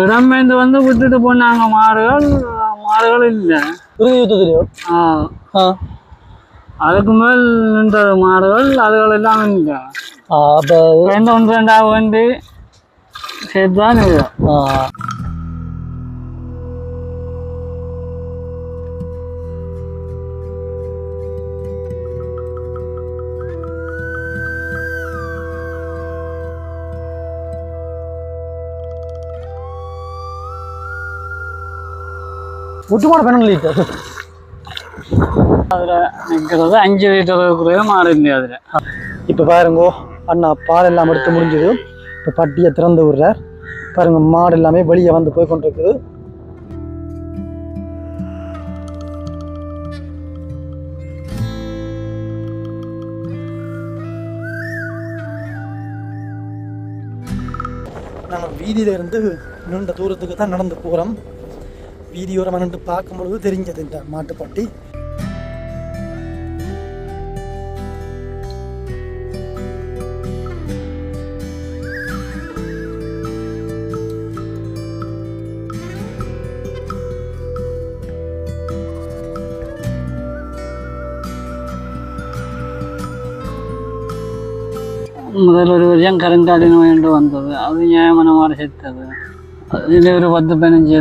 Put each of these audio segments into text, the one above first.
இடம்பெயர்ந்து வந்து விட்டுட்டு போனாங்க. மாடுகள் மாடுகள் இல்லை. இறுதி யுத்தத்திலையோ ஆ. அதுக்கு மேல் நின்ற மாடுகள் அதுகள் எல்லாம் இல்லை அப்போ ரெண்டு ஒன்று ரெண்டாக வந்து சேர்த்து தான் ஒட்டுமாட பெண்ணு லிட்டர் அதில் நிற்கிறது அஞ்சு லிட்டருக்குரிய மாடு இல்லை அதில். இப்போ பாருங்கோ அண்ணா பால் எல்லாம் எடுத்து முடிஞ்சது. இப்போ பட்டியை திறந்து விடுறார். பாருங்க மாடு எல்லாமே வெளியே வந்து போய் கொண்டிருக்குது. நாங்கள் வீதியில இருந்து நீண்ட தூரத்துக்கு தான் நடந்து போகிறோம் வீதியோரமாக நின்று பார்க்கும் பொழுது தெரிஞ்சது இந்த மாட்டுப்பட்டி. முதல் ஒரு வருஷம் கருங்காலி நோய் என்று வந்தது. அது நியாயமான மாதிரி செத்தது அதில் ஒரு பத்து பதினஞ்சு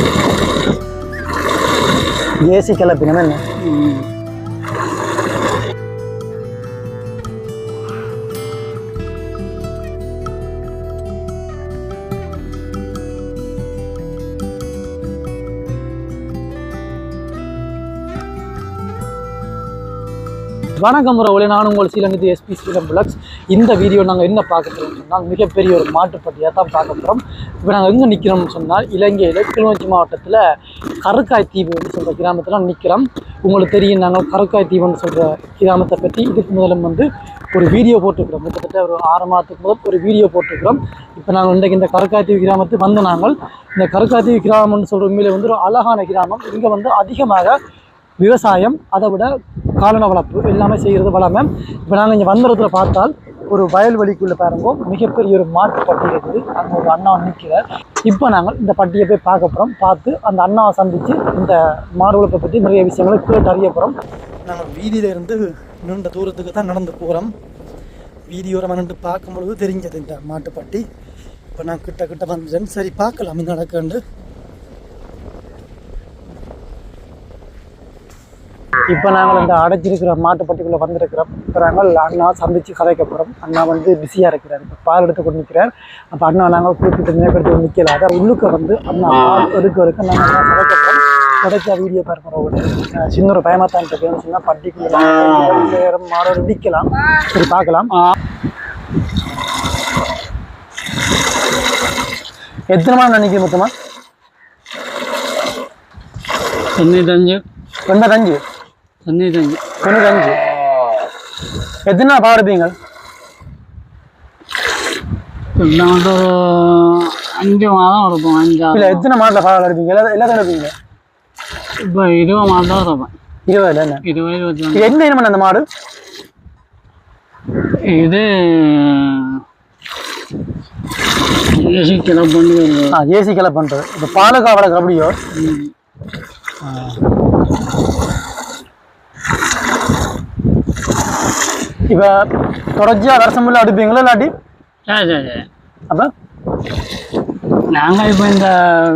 எடுத்தது ஏசி கிளப்பினம் என்ன ம். வணக்கம் உறவுகளே நான் உங்கள் ஸ்ரீலங்கத்து எஸ்பி ஸ்ரீலம் பிளக்ஸ் இந்த வீடியோ நாங்கள் என்ன பார்க்க போகிறோம்னு சொன்னால் மிகப்பெரிய ஒரு மாட்டுப்பட்டியாக தான் பார்க்க போகிறோம் இப்போ நாங்கள் எங்கே நிற்கிறோம்னு சொன்னால் இலங்கையில் கிளிநொச்சி மாவட்டத்தில் கருக்காய் தீவுன்னு சொல்கிற கிராமத்தில் நிற்கிறோம் உங்களுக்கு தெரியும் நாங்கள் கருக்காய் தீவுன்னு சொல்கிற கிராமத்தை பற்றி. இதுக்கு முதலும் வந்து ஒரு வீடியோ போட்டிருக்கிறோம். கிட்டத்தட்ட ஒரு ஆறு மாதத்துக்கு முதல் ஒரு வீடியோ போட்டிருக்கிறோம். இப்போ நாங்கள் இன்றைக்கு இந்த கருக்காய்த்தீவு கிராமத்துக்கு வந்து நாங்கள் இந்த கருக்காய்த்தீவு கிராமம்னு சொல்கிற உண்மையில வந்து ஒரு அழகான கிராமம். இங்கே வந்து அதிகமாக விவசாயம் அதை விட காலன வளர்ப்பு எல்லாமே செய்கிறது வளமை இப்போ நாங்கள் இங்கே வந்தஇடத்துல பார்த்தால் ஒரு வயல்வெளிக்குள்ளே பாருங்க மிகப்பெரிய ஒரு மாட்டு பட்டி இருக்குது. அங்கே ஒரு அண்ணா நிற்கிறார் இப்போ நாங்கள் இந்த பட்டியை போய் பார்க்க போகிறோம் பார்த்து அந்த அண்ணாவை சந்தித்து இந்த மாடு வளர்ப்பை பற்றி நிறைய விஷயங்களை கேட்டு அறிய போகிறோம் நாங்கள் வீதியிலேருந்து நீண்ட தூரத்துக்கு தான் நடந்து போகிறோம் வீதியோரமாக நின்று பார்க்கும் பொழுது தெரிஞ்சது இந்த மாட்டுப்பட்டி. இப்போ நான் கிட்ட கிட்ட வந்துட்டேன் சரி பார்க்கலாம். நடக்கண்டு இப்போ நாங்கள் இந்த அடைச்சிருக்கிற மாட்டுப்பட்டிக்குள்ளே வந்திருக்கிறோம் இப்போ நாங்கள் அண்ணா சந்திச்சு கதைக்க போகிறோம் அண்ணா வந்து பிஸியாக இருக்கிறார். இப்போ பால் எடுத்து கொண்டு நிற்கிறார் அப்போ அண்ணா நாங்கள் கூப்பிட்டு மேற்படுத்தி நிற்கல அதான் உள்ளுக்க வந்து அண்ணா எடுக்க எடுக்க நாங்கள் கதைக்க போகிறோம் கிடைச்ச வீடியோ பார்க்குறோம் சின்ன ஒரு பயமாக தான் இருக்குன்னு சொன்னால் பட்டிக்குள்ளே மாடோடு நிற்கலாம் சரி பார்க்கலாம். எத்தனை மணி நிற்கிது மொத்தமாக தொண்ணூத்தஞ்சு. எண்பத்தஞ்சு தொண்ணூத்தஞ்சு தொண்ணூத்தஞ்சு எத்தனை இப்போ வந்து ஒரு அஞ்சு மாதம் இருக்கும் அஞ்சாறு இல்லை எத்தனை மாட்டில் பால் எடுப்பீங்க எல்லா எல்லாத்தையும் எடுப்பீங்க இப்போ இருபது மாதம் இருப்பேன் இருபதுல என்ன? இருபது இருபத்தி என்ன இனமான அந்த மாடு? இது கிளப் பண்ணி வருது ஆ ஏசி கிளப் பண்ணுறது இப்போ பாலுக்கா வளர்க்குற அப்படியோ ம். இப்போ தொடர்ச்சியாக வருஷம் ஃபுல்லாக எடுப்பீங்களா இல்லாட்டி சரி சரி அப்போ நாங்கள் இப்போ இந்த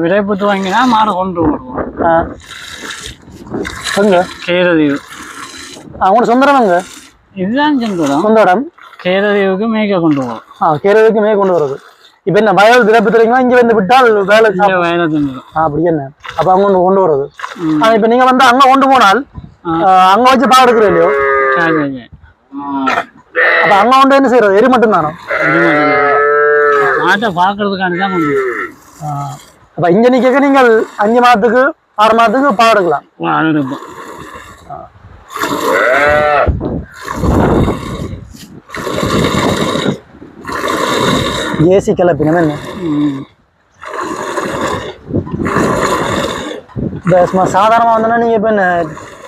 விளைப்புத்து வாங்கினா மாடை கொண்டு வருவோம் ஆ எங்க கேரதீவு அவங்களோட சொந்த இடம் எங்க இதுதான் சென்றுடும் சொந்த இடம் கேரதீவுக்கு மேய்க்க கொண்டு போவோம் ஆ கேரளுக்கு மே கொண்டு வருது இப்போ என்ன வயல் திறப்பு தெரியுங்களா இங்கே வந்து விட்டால் வேலை வயலை தின்னுடும் ஆ அப்படி என்ன அப்போ அவங்க கொண்டு கொண்டு வருது ம். ஆனால் இப்போ நீங்கள் வந்து அங்கே கொண்டு போனால். அங்கே வச்சு பால் எடுக்கிற இல்லையோ சரி சரி அப்போ அங்கே கொண்டு என்ன செய்யறது எரி மட்டும் தானோ மாட்டை பார்க்கறதுக்காண்டி தான் வருவோம் அப்போ இங்கே நிற்க நீங்கள் அஞ்சு மாதத்துக்கு ஆறு மாதத்துக்கு இருப்போம் ஏசி கிளப்பினம் என்ன? சாதாரணமாக வந்தோன்னா நீங்கள் இப்போ என்ன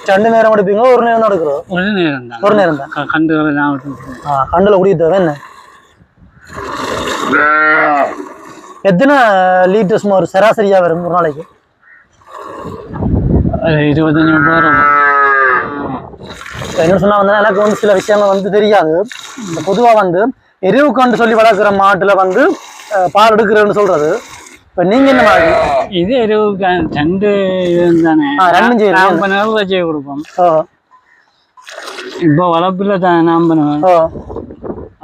ரெண்டு நேரம் எடுப்பீங்களோ ஒரு நேரம் தான் எடுக்கிறோம் ஒரு நேரம் தான் ஒரு நேரம் தான் க- கண்டுகளை ஞாபகத்துக்கு ஆ கண்டில் குடிக்க தேவை என்ன எத்தனை லிட்டர் சும்மா ஒரு சராசரியாக வரும் ஒரு நாளைக்கு இருபத்தஞ்சு இப்ப என்ன சொன்னா வந்து எனக்கு வந்து சில விஷயங்கள் வந்து தெரியாது இந்த பொதுவா வந்து எருவுக்கண்டு சொல்லி வளர்க்குற மாட்டுல வந்து பால் எடுக்கிறேன்னு சொல்றது. இப்ப நீங்க என்ன மாதிரி? இது ரெண்டு தானே ரெண்டும் வச்சு கொடுப்போம். இப்போ வளர்ப்பில் தான்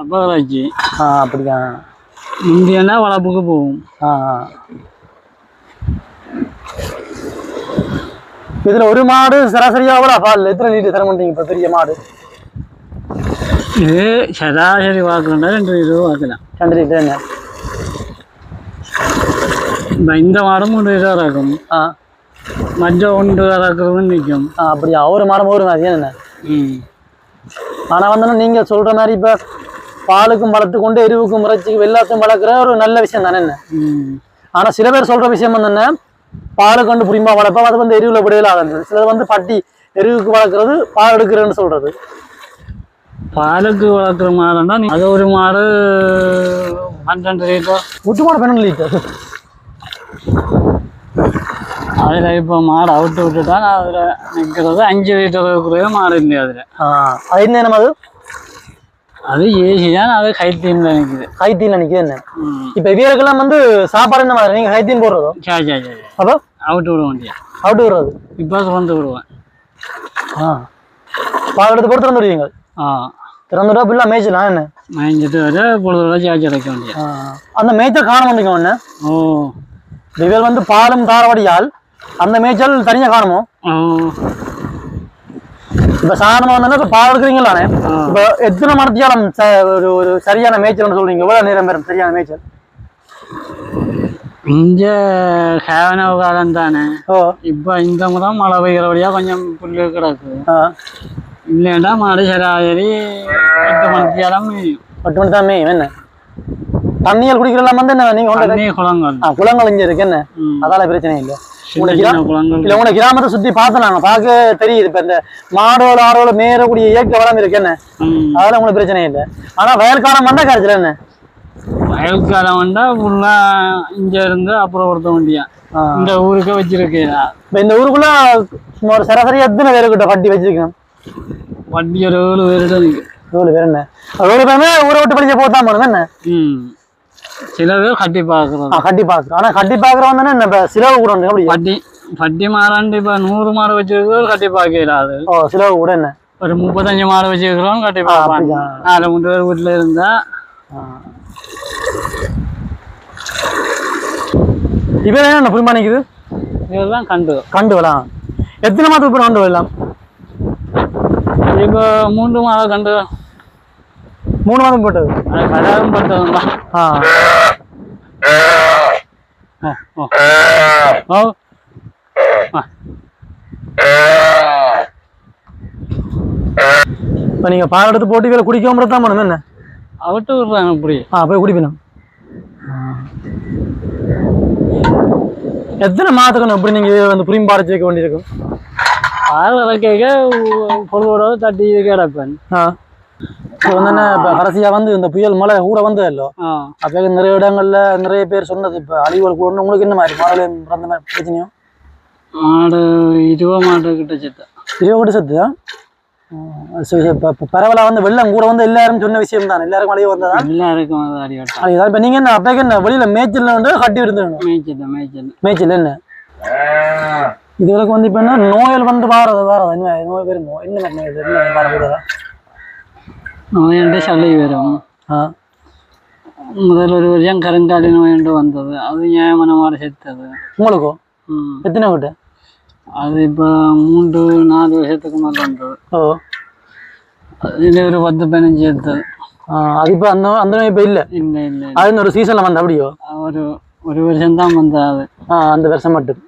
அப்போ வச்சு அப்படியா முந்தியன்னா வளர்ப்புக்கு போகும். இதுல ஒரு மாடு சராசரியா எவ்வளோ பால் எத்தனை லிட்டர் தர மாட்டீங்க? இப்ப பெரிய மாடு. இது சராசரி வாக்குறா ரெண்டு இருபது வாக்கலாம் ரெண்டு லிட்டர் இந்த மாடும் மூணு இருபது இருக்கும் ஆ மற்ற ஒன்று இறக்குறதும் நிற்கும் அப்படியா? ஒரு மாடம் ஒரு மாதிரி என்ன? ம். ஆனா வந்து நீங்க சொல்ற மாதிரி இப்ப பாலுக்கும் வளர்த்து கொண்டு எருவுக்கும் இறைச்சிக்கும் எல்லாத்தையும் வளர்க்குற ஒரு நல்ல விஷயம் தானே என்ன? ம். ஆனா சில பேர் சொல்ற விஷயம் வந்து என்ன பாலை கொண்டு புரியுமா வளர்ப்போம் அது வந்து எருவுல விடையில ஆகுது சிலர் வந்து பட்டி எருவுக்கு வளர்க்குறது பால் எடுக்கிறேன்னு சொல்றது. பாலுக்கு வளர்க்குற மாடுன்னா அது ஒரு மாடு பன்னெண்டு லிட்டர் முட்டு மாடு பன்னெண்டு லிட்டர் அதில் இப்போ மாடு அவுட்டு விட்டுட்டா அதில் நிற்கிறது அஞ்சு லிட்டர் இருக்கிற மாடு இல்லை அதில். அது என்ன நம்ம அது? அது ஏசி தான் அது கைத்தீனில் நிற்குது ஹைத்தீன் நினைக்குது என்ன? இப்ப இவருக்கெல்லாம் வந்து சாப்பாடு என்ன மாதிரி நீங்க ஹைத்தீன் போடுறதோ? சரி சரி சரி. அப்போ? அவுட்டு விட வேண்டிய அவுட்டு விடுறது. இப்போ திறந்து விடுவேன். ஆ. பால் எடுத்து போட்டு திறந்து விடுவீங்க? ஆ. திறந்து விட்டா ஃபுல்லாக மேய்ச்சலாம் என்ன? மேய்ஞ்சிட்டு வர பொழுதுல சார்ஜ் அடைக்க வேண்டிய. அந்த மேய்ச்சல் காண வந்துங்க ஒன்று ஓ. இவர் வந்து பாலும் தாரவடியால் அந்த மேய்ச்சல் தனியா காணுமோ? இப்ப சாதாரணமா வந்தா பால் எடுக்கிறீங்களானே. இப்ப எத்தனை மணத்தியாலம் ஒரு ஒரு சரியான மேய்ச்சல்னு சொல்றீங்க? எவ்வளவு நேரம் வரும் சரியான மேய்ச்சல்? இங்க ஹேவனவ காலம் தானே. ஓ. இப்போ இந்த முறை மழை பெய்கிறபடியா கொஞ்சம் புல்லு கிடக்கு. இல்லைன்னா மாடு சராசரி எட்டு இடம் பத்து மணி தான் மேயும் என்ன? தண்ணியல் குடிக்கிறலாம் வந்து என்ன நீங்க குளங்கள். இங்க இருக்கு என்ன. அதால பிரச்சனை இல்லை. இல்ல உங்களை கிராமத்தை சுத்தி பார்த்து நாங்க பார்க்க தெரியுது. இப்ப இந்த மாடோட ஆடோட மேறக்கூடிய இயற்கை வளம் இருக்கு என்ன. அதெல்லாம் உங்களுக்கு பிரச்சனை இல்லை. ஆனா வயல்காலம் வந்தா கரைச்சல என்ன? வயல் காலம் வந்தா ஃபுல்லா இங்க இருந்து அப்புறம் ஒருத்த வண்டியா. இந்த ஊருக்கு வச்சிருக்கேன். இப்ப இந்த ஊருக்குள்ள சும்மா ஒரு சராசரி எத்தனை பேரு கிட்ட கட்டி வச்சிருக்கணும் வண்டி ஒரு ஏழு பேருட ஏழு பேர் என்ன? ஏழு பேருமே ஊரை விட்டு படிச்ச போதான் போனது என்ன? ம் சில பேர் கட்டி பார்க்கறது கட்டி பாக்குறோம் ஆனா கட்டி பாக்குறவன் தானே இப்ப சிலவு கூட அப்படி பட்டி பட்டி மாறாண்டு இப்போ நூறு மாடு வச்சிருக்கிறோம் கட்டி பார்க்கலாது ஓ சிலவு கூட என்ன? ஒரு முப்பத்தஞ்சு மாடு வச்சிருக்கிறோம் கட்டி பார்ப்பாங்க? நாலு மூணு பேர் வீட்டில் இருந்தா. இவன் என்ன புரியுமா நிக்குது இதெல்லாம் கண்டு கண்டு. விடலாம் எத்தனை மாதத்துக்கு கண்டு விடலாம் இப்போ மூன்று மாடு கண்டு. மூணு மாதம் போட்டது பட்டதும் தான் ஆ. இப்ப நீங்க பால் எடுத்து போட்டு இவரை குடிக்காம தான் பண்ணணும் என்ன? அவிட்டு விடுறாங்க இப்படி ஆ போய் குடிப்பினும் எத்தனை மாதத்துக்கு எப்படி நீங்க வந்து புரியும் பாட சேர்க்க வேண்டியிருக்கும் ஆறு இறக்க பொழுதோட தட்டி கிடப்பேன். ஆ. வந்து இப்போ கடைசியாக வந்து இந்த புயல் மழை கூட வந்ததல்லோ. அப்போ நிறைய இடங்கள்ல நிறைய பேர் சொன்னது இப்போ அழிவுகள் கூட உங்களுக்கு என்ன மாதிரி மழை பிறந்த மாதிரி பிரச்சனையோ? மாடு இருபது மாடு கிட்ட செத்து. இருபது கூட சத்து இப்போ பரவலாக வந்து வெள்ளம் கூட வந்து எல்லாரும் சொன்ன விஷயம் தான் எல்லாருக்கும் அழிவு வந்ததா? எல்லாருக்கும் அதுதான் இப்போ நீங்கள் என்ன அப்போக்கு என்ன வெளியில் மேய்ச்சல் வந்து கட்டி விடுந்துடணும் மேய்ச்சல் மேய்ச்சல். மேய்ச்சல் என்ன? இதுகளுக்கு வந்து இப்போ என்ன நோயல் வந்து வாரது வாரது. என்ன நோய் வருது? என்ன வரக்கூடாதா? வரும் ஆ முதல் ஒரு வருஷம் கருங்காலி நோயண்டு வந்தது அது நியாயமான மாதிரி செத்தது உங்களுக்கோ ம். எத்தனை விட்டு அது இப்போ மூன்று நாலு வருஷத்துக்கு மேலே வந்தது ஓ அதில் ஒரு பத்து பதினஞ்சு எடுத்தது அது இப்போ அந்த அந்த நோய் இப்போ இல்லை இல்லை இல்லை அது ஒரு சீசனில் வந்த அப்படியோ ஒரு ஒரு வருஷம் தான் வந்தது அது ஆ அந்த வருஷம் மட்டும்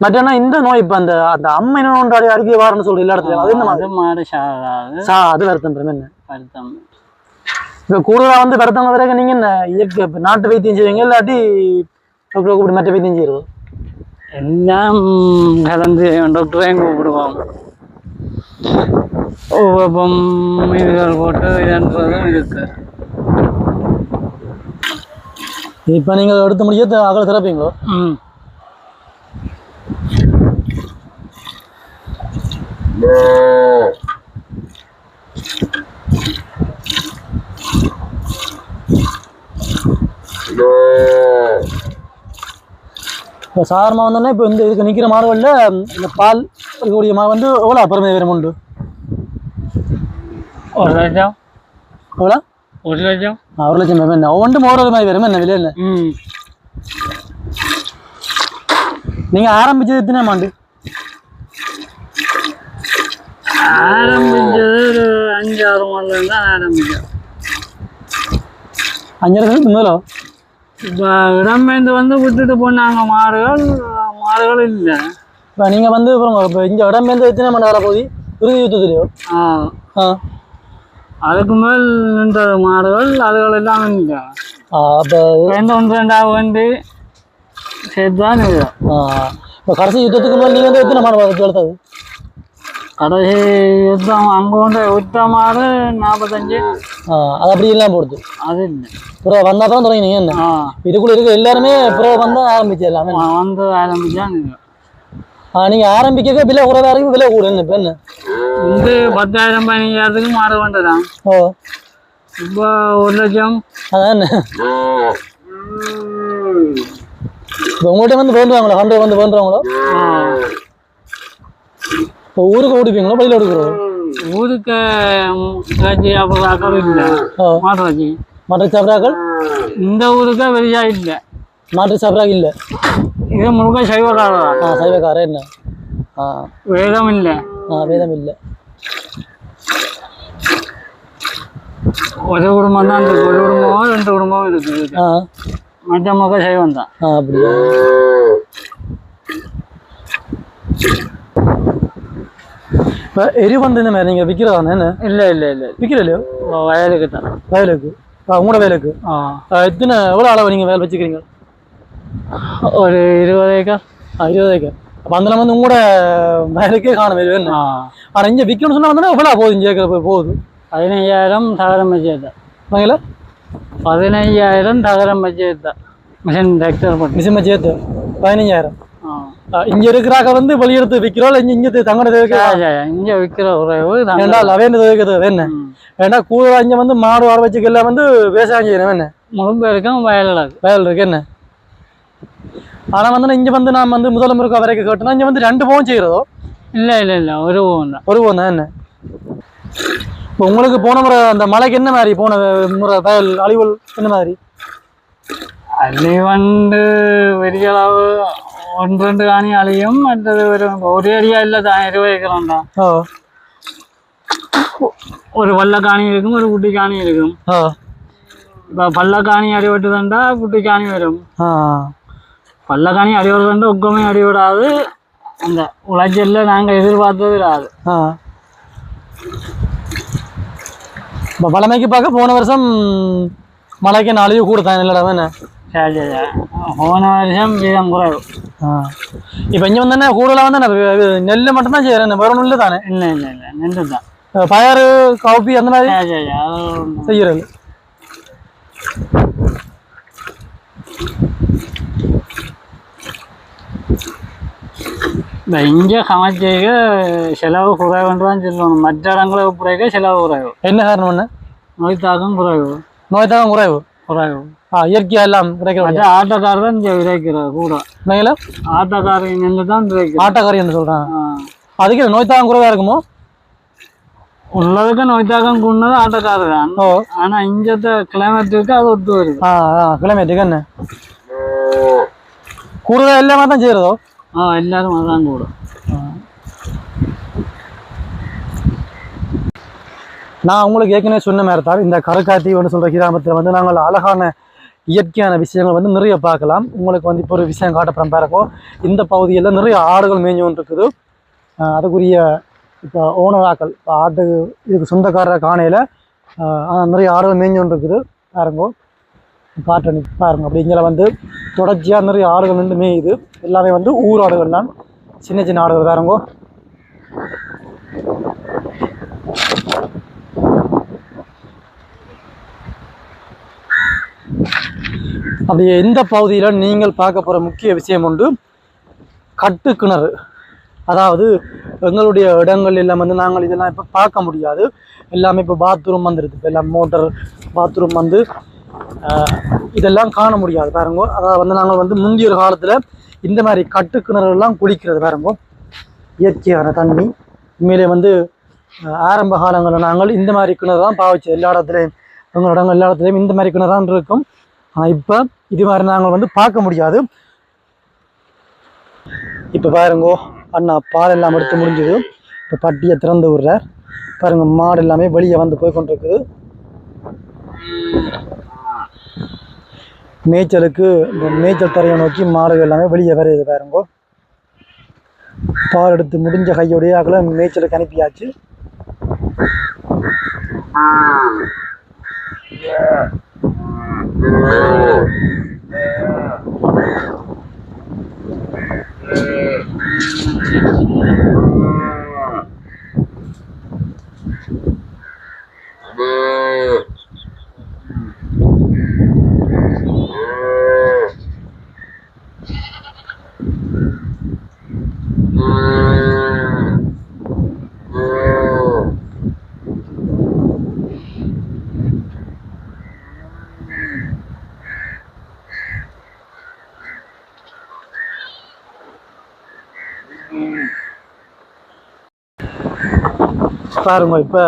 மற்றனா இந்த நோய் இப்போ அந்த அந்த அம்மை நோய் அறிக்கை வாரன்னு சொல்லி எல்லா இடத்துலையும் அது என்ன அது மாடு சா அது வருத்தம் என்ன வருத்தம் இப்போ கூடுதலாக வந்து வருத்தங்க பிறகு நீங்கள் என்ன? இயற்கை இப்போ நாட்டு வைத்தியம் செய்வீங்க இல்லாட்டி டாக்டரை கூப்பிட்டு மற்ற வைத்தியம் செய்யறது? எல்லாம் கலந்து டாக்டரையும் கூப்பிடுவோம் வெப்பம் இதுகள் போட்டு இதுன்றதும் இருக்கு. இப்போ நீங்கள் எடுத்த முடிய அகல திறப்பீங்களோ? ம் இப்போ சாதாரணமாக வந்தோன்னா இப்போ இந்த இதுக்கு நிற்கிற மாடுகளில் இந்த பால் இருக்கக்கூடிய மாடு வந்து எவ்வளோ அப்புறமே வேறு உண்டு ஒரு லட்சம் எவ்வளோ ஒரு லட்சம் ஆ, ஒரு லட்சம் பேர் என்ன ஒவ்வொன்றும் ஒரு மாதிரி வரும் என்ன விலையில் ம் நீங்கள் ஆரம்பிச்சது எத்தனை மாண்டு ஆரம்பிச்சது ஒரு அஞ்சாறு மாதம் தான் ஆரம்பிச்சோம் அஞ்சரை வருஷத்துக்கு முதலோ இப்போ இடம்பெயர்ந்து வந்து விட்டுட்டு போனாங்க மாடுகள் மாடுகள் இல்லை. இப்போ நீங்கள் வந்து இப்போ இங்கே இடம்பெயர்ந்து எத்தனை மணி வர போகுது? இறுதி யுத்தத்துலையோ ஆ. ஆ. அதுக்கு மேல் நின்ற மாடுகள் அதுகள் எல்லாம் இல்லை. அப்போ ரெண்டு ஒன்று ரெண்டாக வேண்டி சேர்த்து தான் இப்போ கடைசி யுத்தத்துக்கு மேலே நீங்கள் வந்து எத்தனை மாடு வளர்த்து வளர்த்தது? கடைசி யுத்தம் அங்கே கொண்டு யுத்த மாடு நாற்பத்தஞ்சு அது அப்படி இல்லாமல் போடுது. அது இல்லை. பிறகு வந்தால் தான் தொடங்கினீங்க என்ன? இதுக்குள்ள இருக்க எல்லாருமே பிறகு வந்தால் ஆரம்பிச்சு எல்லாமே. வந்து ஆரம்பிச்சான் இது நீங்கள் ஆரம்பிக்க விலை குறைவாக இருக்கும் விலை கூட என்ன இப்போ என்ன? வந்து பத்தாயிரம் பதினஞ்சாயிரத்துக்கு மாடு வேண்டதான் ஓ. இப்போ ஒரு லட்சம். அதான் உங்கள்கிட்ட வந்து வேண்டுவாங்களோ? ஹண்ட்ரட் வந்து வேண்டுவாங்களோ? ஊருக்கு ஓடிப்பீங்களோ பதில் எடுக்கிறோம் ஊருக்கு காட்சி அப்புறம் அக்கறை இல்லை. ஓ மாட்டு சாப்பிட்றாக்கள்? இந்த ஊருக்கு வெளியா இல்லை. மாட்டு சாப்பிட்றாங்க இல்லை? இது முழுக்க சைவக்காரா ஆ சைவக்காரன் என்ன? ஆ. வேதம் இல்லை. ஆ வேதம் இல்லை. ஒரு குடும்பம் தான் இருக்கு ஒரு குடும்பமும் ரெண்டு குடும்பமும் இருக்கு ஆ. மற்ற முக சைவம் தான் ஆ அப்படியா? இப்போ இந்த மாதிரி நீங்கள் விற்கிறதானே என்ன? இல்லை இல்லை இல்லை விற்கிற இல்லையோ வயலுக்கு தான். வயலுக்கு. ஆ உங்களோட வயலுக்கு. ஆ. எத்தனை எவ்வளோ அளவு நீங்கள் வயல் வச்சுக்கிறீங்க? ஒரு இருபது ஏக்கர். ஆ இருபது ஏக்கர். அப்போ அதில் வந்து உங்களோட வயலுக்கே காணும் ஆ. ஆனால் இங்கே விற்கணும்னு சொன்னால் வந்து எவ்வளோ போகுது இங்கே ஏக்கர் போகுது? பதினைஞ்சாயிரம் தகரம் வச்சது வாங்கல? பதினைஞ்சாயிரம் தகரம் வச்சது மிஷின் டிராக்டர் மிஷின் சேர்த்து பதினஞ்சாயிரம். இங்கே இருக்கிறாக்க வந்து வெளியெடுத்து விற்கிறோம் இல்லை இங்கே இங்கே தங்கட இங்கே விற்கிற உறவு வேண்டா லவேண்டு தேவைக்கிறது வேணும் வேண்டா கூடுதலா இங்கே வந்து மாடு வாட வச்சுக்கெல்லாம் வந்து விவசாயம் செய்யணும் என்ன? முழு பேருக்கும் வயல் வயல் இருக்கு என்ன? ஆனால் வந்து இங்கே வந்து நான் வந்து முதல் முருக்கா வரைக்கும் கேட்டோம்னா இங்கே வந்து ரெண்டு பவுன் செய்கிறதோ இல்லை இல்லை இல்லை ஒரு பூவம் தான். ஒரு பவுன் தான் என்ன? இப்போ உங்களுக்கு போன முறை அந்த மலைக்கு என்ன மாதிரி போன முறை வயல் அழிவுகள் என்ன மாதிரி? வந்து பெரிய அளவு ஒன்று ரெண்டு காணி அழியும் மற்றது ஒரு ஒரு அடியா இல்லை தான் இருபது ஏக்கரம் தான் ஓ. ஒரு பல்ல காணி இருக்கும் ஒரு குட்டி காணி இருக்கும். ஓ. இப்போ பல்ல காணி அடிபட்டுதுண்டா குட்டி காணி வரும். பல்ல காணி அடிபடுறதுண்டா உக்கமே அடிபடாது. அந்த உழைச்சல்ல நாங்கள் எதிர்பார்த்தது வராது ஆ. இப்போ பழமைக்கு பார்க்க போன வருஷம் மழைக்கு நாளைக்கு கூட தான் இல்லைடா என்ன சரி சரி சரி. போன வருஷம் வீதம் குறைவு ஆ இப்போ இங்கே வந்து கூடுதலாக வந்து நான் இது நெல் மட்டும்தான் செய்கிறேன் வேற ஒன்றும் இல்லை தானே இல்லை இல்லை இல்லை நின்று தான் அஹ் பயறு காப்பி அந்த மாதிரி சரி சரி அது ஒண்ணும் செய்கிறது இந்த இங்கே சமைச்சேக்க செலவு குறைவுன்னு தான் சொல்லணும் மற்ற இடங்களை ஒப்படைக்க செலவு குறைவு என்ன காரணம் என்ன நோய் தாக்கம் குறைவு நோய் தாக்கம் குறைவு குறைவு ஆ இயற்கையாக எல்லாம் கிடைக்கிற மற்ற ஆட்டோக்கார் தான் இங்கே விதைக்கிறது கூட. மேல ஆட்டோக்கார் நின்று தான் விதைக்கிறது ஆட்டக்காரி என்று சொல்கிறாங்க ஆ. அதுக்கு நோய் தாக்கம் குறைவாக இருக்குமோ? உள்ளதுக்கு நோய் தாக்கம் கொண்டது ஆட்டோக்கார் தான். ஓ. ஆனால் இங்கத்த கிளைமேட்டுக்கு அது ஒத்து வருது. கிளைமேட்டுக்கு என்ன? கூடுதலாக எல்லாமே தான் செய்கிறதோ ஆ எல்லாரும் அதான் கூட. நான் உங்களுக்கு ஏற்கனவே சொன்ன மாதிரி தான் இந்த கரக்காத்தி ஒன்று சொல்கிற கிராமத்தில் வந்து நாங்கள் அழகான இயற்கையான விஷயங்கள் வந்து நிறைய பார்க்கலாம். உங்களுக்கு வந்து இப்போ ஒரு விஷயம் காட்டப்புறம் பாருங்கோ. இந்த பகுதியில் நிறைய ஆடுகள் மேய்ஞ்சு கொண்டு இருக்குது அதுக்குரிய இப்போ ஓனராக்கள் இப்போ ஆட்டுக்கு இதுக்கு சொந்தக்காரர் காணையில் நிறைய ஆடுகள் மேய்ஞ்சு கொண்டு இருக்குது பாருங்கோ காட்டுறேன் பாருங்க. அப்படி வந்து தொடர்ச்சியாக நிறைய ஆடுகள் வந்து மேயுது. எல்லாமே வந்து ஊர் ஆடுகள் தான். சின்ன சின்ன ஆடுகள் பாருங்கோ. அப்படியே இந்த பகுதியில் நீங்கள் பார்க்க போகிற முக்கிய விஷயம் உண்டு. கட்டு கிணறு. அதாவது எங்களுடைய இடங்கள் எல்லாம் வந்து நாங்கள் இதெல்லாம் இப்போ பார்க்க முடியாது. எல்லாமே இப்போ பாத்ரூம் வந்துடுது இப்போ எல்லாம் மோட்டர் பாத்ரூம் வந்து இதெல்லாம் காண முடியாது பாருங்க. அதாவது வந்து நாங்கள் வந்து முந்தைய ஒரு காலத்தில் இந்த மாதிரி கட்டு கிணறுலாம் குளிக்கிறது பாருங்க. இயற்கையான தண்ணி. உண்மையிலே வந்து ஆரம்ப காலங்களில் நாங்கள் இந்த மாதிரி கிணறு தான் பாவிச்சோம் எல்லா இடத்துலையும் எங்களோட இடங்கள் எல்லா இடத்துலையும் இந்த மாதிரி கிணறான் இருக்கும். ஆனால் இப்போ இது மாதிரி நாங்கள் வந்து பார்க்க முடியாது. இப்போ பாருங்கோ அண்ணா பால் எல்லாம் எடுத்து முடிஞ்சது. இப்போ பட்டியை திறந்து விடுறார். பாருங்க மாடு எல்லாமே வெளியே வந்து போய் கொண்டிருக்குது. மேய்ச்சலுக்கு இந்த மேய்ச்சல் தரையை நோக்கி மாடுகள் எல்லாமே வெளியே வருது பாருங்கோ. பால் எடுத்து முடிஞ்ச கையோடைய அகல மேய்ச்சலுக்கு அனுப்பியாச்சு. Yeah. பாருங்க இப்போ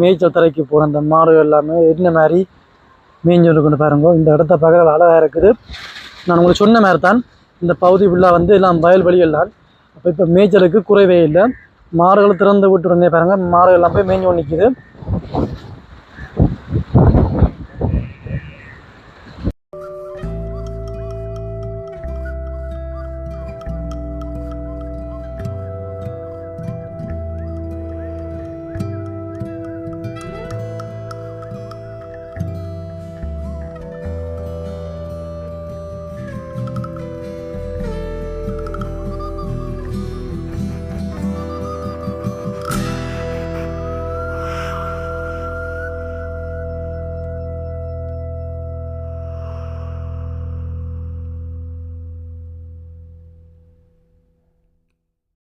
மேய்ச்சல் தரைக்கு போன இந்த மாடு எல்லாமே என்ன மாதிரி மேய்ஞ்சு கொண்டு பாருங்க. இந்த இடத்த பார்க்குற அழகாக இருக்குது. நான் உங்களுக்கு சொன்ன மாதிரி தான் இந்த பகுதி ஃபுல்லாக வந்து எல்லாம் வயல்வெளிகள் தான். அப்போ இப்போ மேய்ச்சலுக்கு குறைவே இல்லை. மாடுகள் திறந்து விட்டு இருந்தே பாருங்க. மாடுகள் எல்லாம் போய் மேய்ஞ்சு நிற்கிது